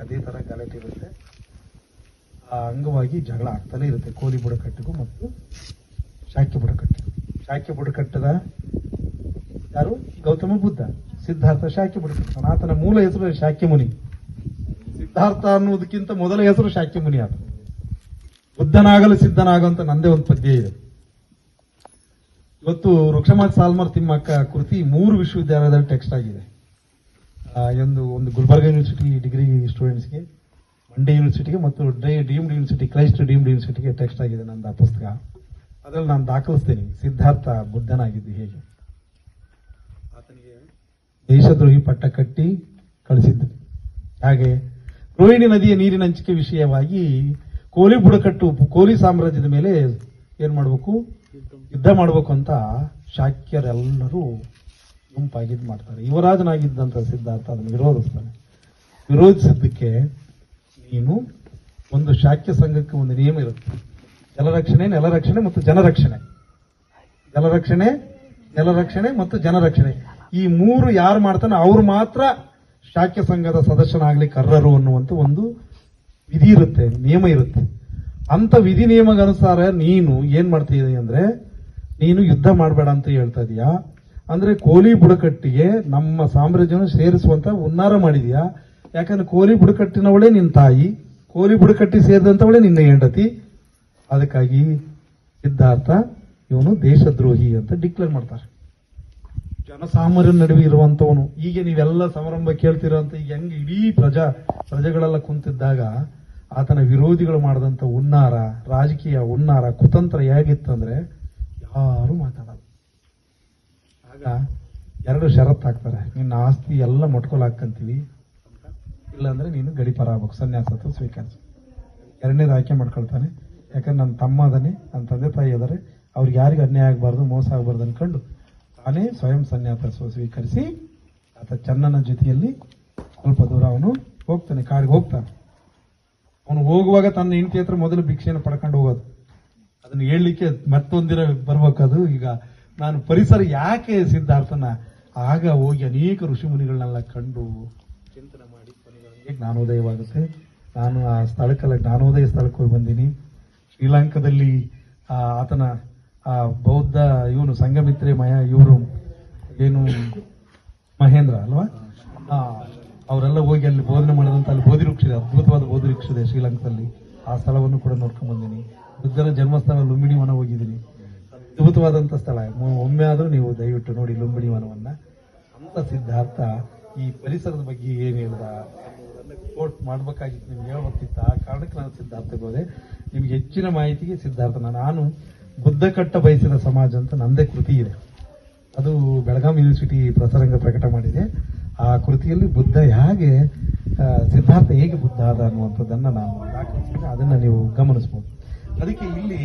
ಅದೇ ತರ ಗಲಾಟೆ ಇರುತ್ತೆ ಆ ಅಂಗವಾಗಿ ಜಗಳ ಆಗ್ತಾನೆ ಇರುತ್ತೆ. ಕೋಲಿ ಬುಡಕಟ್ಟಿಗೂ ಮತ್ತು ಶಾಕ್ಯ ಬುಡಕಟ್ಟು. ಶಾಕ್ಯ ಬುಡಕಟ್ಟದ ಯಾರು? ಗೌತಮ ಬುದ್ಧ. ಸಿದ್ಧಾರ್ಥ ಶಾಕ್ಯ ಬುಡಕಟ್ಟು. ಸನಾತನ ಮೂಲ ಹೆಸರು ಶಾಕ್ಯ ಮುನಿ. ಸಿದ್ಧಾರ್ಥ ಅನ್ನೋದಕ್ಕಿಂತ ಮೊದಲ ಹೆಸರು ಶಾಕ್ಯ ಮುನಿ ಆತ. ಬುದ್ಧನಾಗಲು ಸಿದ್ಧನಾಗುವಂತ ನಂದೇ ಒಂದು ಪದ್ಯ ಇದೆ. ಇವತ್ತು ವೃಕ್ಷಮಾತ್ ಸಾಲ್ಮರ್ ತಿಮ್ಮಕ್ಕ ಕೃತಿ ಮೂರು ವಿಶ್ವವಿದ್ಯಾಲಯದಲ್ಲಿ ಟೆಕ್ಸ್ಟ್ ಆಗಿದೆ. ಒಂದು ಒಂದು ಗುಲ್ಬರ್ಗ ಯೂನಿವರ್ಸಿಟಿ ಡಿಗ್ರಿ ಸ್ಟೂಡೆಂಟ್ಸ್ಗೆ ಮಂಡೆ ಯೂನಿವರ್ಸಿಟಿಗೆ ಮತ್ತು dry deemed university Christ deemed ಯೂನಿವರ್ಸಿಟಿಗೆ text ಆಗಿದೆ ನಂದು ಆ ಪುಸ್ತಕ. ಅದರಲ್ಲಿ ನಾನು ದಾಖಲಿಸ್ತೇನೆ. ಸಿದ್ಧಾರ್ಥ ಬುದ್ಧನಾಗಿದ್ದು ಹೇಗೆ? ಆತನಿಗೆ ದೇಶದ್ರೋಹಿ ಪಟ್ಟ ಕಟ್ಟಿ ಕಳಿಸಿದ್ದು. ಹಾಗೆ ರೋಹಿಣಿ ನದಿಯ ನೀರಿನ ಹಂಚಿಕೆ ವಿಷಯವಾಗಿ ಕೋಲಿ ಬುಡಕಟ್ಟು ಕೋಲಿ ಸಾಮ್ರಾಜ್ಯದ ಮೇಲೆ ಏನು ಮಾಡಬೇಕು? ಯುದ್ಧ ಮಾಡಬೇಕು ಅಂತ ಶಾಕ್ಯರೆಲ್ಲರೂ ಗುಂಪಾಗಿದ್ದು ಮಾಡ್ತಾರೆ. ಯುವರಾಜನಾಗಿದ್ದಂತ ಸಿದ್ಧಾರ್ಥ ಅದನ್ನು ವಿರೋಧಿಸ್ತಾನೆ. ವಿರೋಧಿಸಿದ್ದಕ್ಕೆ ನೀನು ಒಂದು ಶಾಕ್ಯ ಸಂಘಕ್ಕೆ ಒಂದು ನಿಯಮ ಇರುತ್ತೆ. ಜಲರಕ್ಷಣೆ ನೆಲರಕ್ಷಣೆ ಮತ್ತು ಜನರಕ್ಷಣೆ ಜಲರಕ್ಷಣೆ ನೆಲರಕ್ಷಣೆ ಮತ್ತು ಜನರಕ್ಷಣೆ ಈ ಮೂರು ಯಾರು ಮಾಡ್ತಾನೆ ಅವ್ರು ಮಾತ್ರ ಶಾಕ್ಯ ಸಂಘದ ಸದಸ್ಯನಾಗಲಿ ಅರ್ಹರು ಅನ್ನುವಂತ ಒಂದು ವಿಧಿ ಇರುತ್ತೆ, ನಿಯಮ ಇರುತ್ತೆ. ಅಂತ ವಿಧಿ ನಿಯಮಗನುಸಾರ ನೀನು ಏನ್ ಮಾಡ್ತಿದ್ದೀಯ ಅಂದ್ರೆ, ನೀನು ಯುದ್ಧ ಮಾಡಬೇಡ ಅಂತ ಹೇಳ್ತಾ ಇದೀಯಾ? ಅಂದ್ರೆ ಕೋಲಿ ಬುಡಕಟ್ಟಿಗೆ ನಮ್ಮ ಸಾಮ್ರಾಜ್ಯವನ್ನು ಸೇರಿಸುವಂತ ಉನ್ನಾರ ಮಾಡಿದ್ಯಾ? ಯಾಕಂದ್ರೆ ಕೋಲಿ ಬುಡಕಟ್ಟಿನವಳೇ ನಿನ್ನ ತಾಯಿ, ಕೋಲಿ ಬುಡಕಟ್ಟಿ ಸೇರಿದಂತವಳೇ ನಿನ್ನ ಹೆಂಡತಿ. ಅದಕ್ಕಾಗಿ ಸಿದ್ಧಾರ್ಥ ಇವನು ದೇಶದ್ರೋಹಿ ಅಂತ ಡಿಕ್ಲೇರ್ ಮಾಡ್ತಾರೆ. ಜನಸಾಮಾನ್ಯರ ನಡುವೆ ಇರುವಂತವನು. ಈಗ ನೀವೆಲ್ಲ ಸಮಾರಂಭ ಕೇಳ್ತಿರೋಂತ ಈಗ ಹೆಂಗ್ ಇಡೀ ಪ್ರಜಾ, ಪ್ರಜೆಗಳೆಲ್ಲ ಕುಂತಿದ್ದಾಗ ಆತನ ವಿರೋಧಿಗಳು ಮಾಡಿದಂತ ಉನ್ನಾರ ರಾಜಕೀಯ ಉನ್ನಾರ ಕುತಂತ್ರ ಹೇಗಿತ್ತಂದ್ರೆ ಯಾರು ಮಾತಾಡಲ್ಲ. ಆಗ ಎರಡು ಷರತ್ತು ಹಾಕ್ತಾರೆ. ನಿನ್ನ ಆಸ್ತಿ ಎಲ್ಲ ಮೊಟ್ಕೊಲ್ ಹಾಕಂತೀವಿ ಇಲ್ಲಾಂದ್ರೆ ನೀನು ಗಡಿಪಾರ ಆಗ್ಬೇಕು. ಸನ್ಯಾಸತ್ವ ಸ್ವೀಕರಿಸು ಎರಡನೇದು ಆಯ್ಕೆ ಮಾಡ್ಕೊಳ್ತಾನೆ. ಯಾಕಂದ್ರೆ ನನ್ನ ತಮ್ಮ ಅದನ್ನೇ, ನನ್ನ ತಂದೆ ತಾಯಿ ಅದಾರೆ ಅವ್ರಿಗೆ ಯಾರಿಗೂ ಅನ್ಯಾಯ ಆಗಬಾರ್ದು, ಮೋಸ ಆಗಬಾರ್ದು ಅನ್ಕೊಂಡು ತಾನೇ ಸ್ವಯಂ ಸನ್ಯಾಸ ಸ್ವೀಕರಿಸಿ ಆತ ಚನ್ನನ ಜೊತೆಯಲ್ಲಿ ಸ್ವಲ್ಪ ದೂರ ಅವನು ಹೋಗ್ತಾನೆ, ಕಾಡಿಗೆ ಹೋಗ್ತಾನೆ. ಅವನು ಹೋಗುವಾಗ ತನ್ನ ಹೆಂಡತಿ ಹತ್ರ ಮೊದಲು ಭಿಕ್ಷೆಯನ್ನು ಪಡ್ಕೊಂಡು ಹೋಗೋದು. ಅದನ್ನ ಹೇಳಲಿಕ್ಕೆ ಮತ್ತೊಂದಿರ ಬರ್ಬೇಕದು ಈಗ. ನಾನು ಪರಿಸರ ಯಾಕೆ ಸಿದ್ಧಾರ್ಥನ ಆಗ ಹೋಗಿ ಅನೇಕ ಋಷಿ ಮುನಿಗಳನ್ನೆಲ್ಲ ಕಂಡು ಚಿಂತನೆ ಮಾಡಿ ಜ್ಞಾನೋದಯವಾಗುತ್ತೆ. ನಾನು ಆ ಸ್ಥಳಕ್ಕೆಲ್ಲ ಜ್ಞಾನೋದಯ ಸ್ಥಳಕ್ಕೆ ಹೋಗಿ ಬಂದೀನಿ. ಶ್ರೀಲಂಕಾದಲ್ಲಿ ಆತನ, ಆ, ಬೌದ್ಧ ಇವನು ಸಂಘಮಿತ್ರೆ ಮಯ ಇವರು ಏನು ಮಹೇಂದ್ರ ಅಲ್ವಾ? ಅವರೆಲ್ಲ ಹೋಗಿ ಅಲ್ಲಿ ಬೋಧನೆ ಮಾಡಿದಂತ ಅಲ್ಲಿ ಬೋಧಿ ವೃಕ್ಷ ಇದೆ ಅದ್ಭುತವಾದ ಬೋಧಿ ವೃಕ್ಷ ಶ್ರೀಲಂಕಾದಲ್ಲಿ. ಆ ಸ್ಥಳವನ್ನು ಕೂಡ ನೋಡ್ಕೊಂಡ್ ಬಂದೀನಿ. ಬುದ್ಧರ ಜನ್ಮಸ್ಥಳ ಲುಂಬಿನಿ ಮನ ಹೋಗಿದ್ದೀನಿ. ಅದ್ಭುತವಾದಂತ ಸ್ಥಳ. ಒಮ್ಮೆ ಆದರೂ ನೀವು ದಯವಿಟ್ಟು ನೋಡಿ ಲುಂಬಿಣಿ ವನವನ್ನ. ಅಂತ ಸಿದ್ಧಾರ್ಥ ಈ ಪರಿಸರದ ಬಗ್ಗೆ ಏನು ಹೇಳ್ದ? ಕೋರ್ಟ್ ಮಾಡ್ಬೇಕಾಗಿತ್ತು, ನಿಮ್ಗೆ ಹೇಳ್ಬೇಕಿತ್ತು. ಆ ಕಾರಣಕ್ಕೆ ನಾನು ಸಿದ್ಧಾರ್ಥ ಹೋದೆ. ನಿಮ್ಗೆ ಹೆಚ್ಚಿನ ಮಾಹಿತಿಗೆ ಸಿದ್ಧಾರ್ಥನ. ನಾನು ಬುದ್ಧ ಕಟ್ಟ ಬಯಸಿದ ಸಮಾಜ ಅಂತ ನಂದೇ ಕೃತಿ ಇದೆ. ಅದು ಬೆಳಗಾಂ ಯೂನಿವರ್ಸಿಟಿ ಪ್ರಸರಂಗ ಪ್ರಕಟ ಮಾಡಿದೆ. ಆ ಕೃತಿಯಲ್ಲಿ ಬುದ್ಧ ಹೇಗೆ ಸಿದ್ಧಾರ್ಥ ಹೇಗೆ ಬುದ್ಧ ಆದ ಅನ್ನುವಂಥದ್ದನ್ನು ನಾನು ದಾಖಲಿಸಿದ್ದೆ. ಅದನ್ನ ನೀವು ಗಮನಿಸಬಹುದು ಅದಕ್ಕೆ ಇಲ್ಲಿ